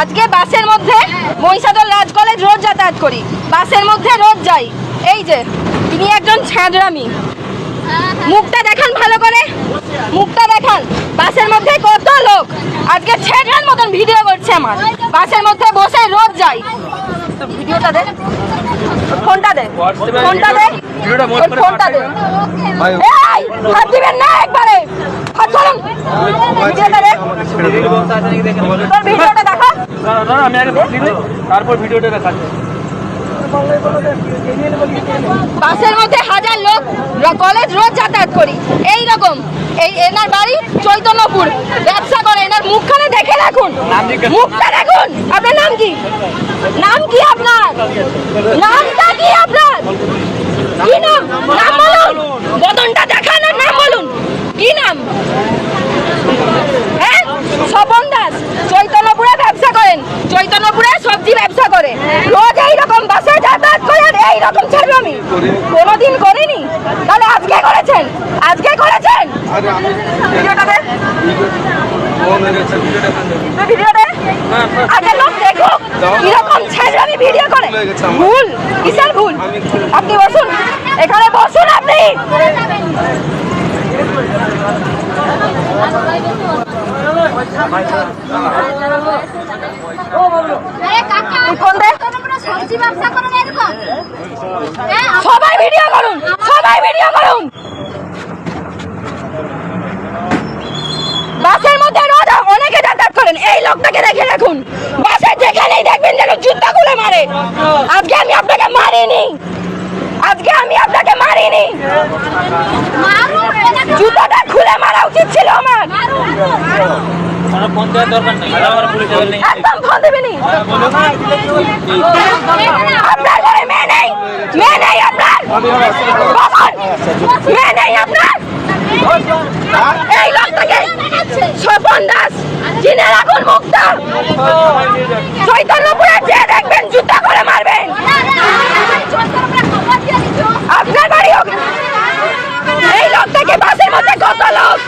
আজকে বাসের মধ্যে মহিষাদল রাজ কলেজ রোজ যাতায়াত করি। বাসের মধ্যে রোজ যাই। এই যে তিনি একজন ছ্যাঁদরামি মুখটা দেখান ভালো করে। মুখটা দেখান। বাসের মধ্যে কত লোক। আজকে ছেড়ার মতন ভিডিও করছে আমার। বাসের মধ্যে বসে রোজ যাই। ভিডিওটা দে। ফোনটা দে। ফোনটা দে। ফোনটা দে। এই হাত দিবেন না একবারে। হাত ছাড়ুন ভিডিওটা দে। তোর ভিডিওটা দেখা আমি আগে তারপর ভিডিওটা দেখাচ্ছি। বাসের মধ্যে হাজার লোক কলেজ রোজ যাতায়াত করি। এই রকম। এই এনার বাড়ি চৈতন্যপুর। ব্যবসা করে। এনার মুখখানে দেখে রাখুন। মুখটা দেখুন। আপনার নাম কি? নাম কি আপনার? নামটা কি আপনার কি নাম নাম বলুন বদনটা দেখান আর নাম বলুন কি নাম হ্যাঁ স্বপন দাস চৈতন্যপুরে ব্যবসা করেন চৈতন্যপুরে সবজি ব্যবসা করে রোজ এইরকম বাসে যাতায়াত করে আর এইরকম ছেড়ে আমি? কোনোদিন করিনি? তাহলে আজকে করেছেন? আজকে করেছেন? ভিডিওটা দে তুই আগে লোক দেখুক কীরকম ছেড়ে আমি ভিডিও করে। ভুল কিসের ভুল। আপনি বসুন এখানে বসুন আপনি। তোমরা সবজি ব্যবসা করো সবাই ভিডিও করুন, সবাই ভিডিও করুন। বাসের মধ্যে রোজ অনেকে যাতায়াত করেন, এই লোকটাকে দেখে রাখুন বাসে যেখানেই দেখবেন যেন জুতা খুলে মারে। আজকে আমি আপনাকে মারিনি। আজকে আমি আপনাকে মারিনি। জুতাটা খুলে মারা উচিত ছিল আমার। আপনার মেয়ে নেই আপনার। মেয়ে নেই আপনার! এই লোকটাকে স্বপন দাস চিনে রাখুন মুখটা চৈতন্যপুরে যে দেখবেন জুতা করে মারবেন। আপনার বাড়ি হোক। এই লোকটাকে বাসের মধ্যে কত লোক?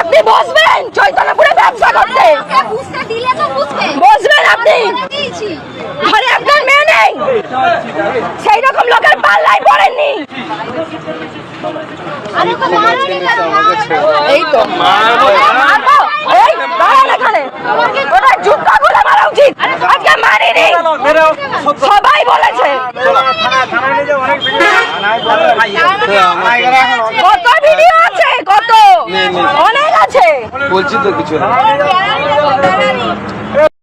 আপনি বসবেন চৈতন্যপুরে ব্যবসা করতে। বুঝতে দিলে তো বুঝবে। বসবেন আপনি। ঘরে আপনার মেয়ে নেই। সেই রকম লোকের পাল্লাই পড়েননি। আরে তো এই তো। এই দাঁড়ান এখানে। ওটা জুতা খুলে মারা উচিত। আজকে মারিনি। সবাই বলেছে। কত ভিডিও আছে কত। আছে? বলছি তো কিছু না।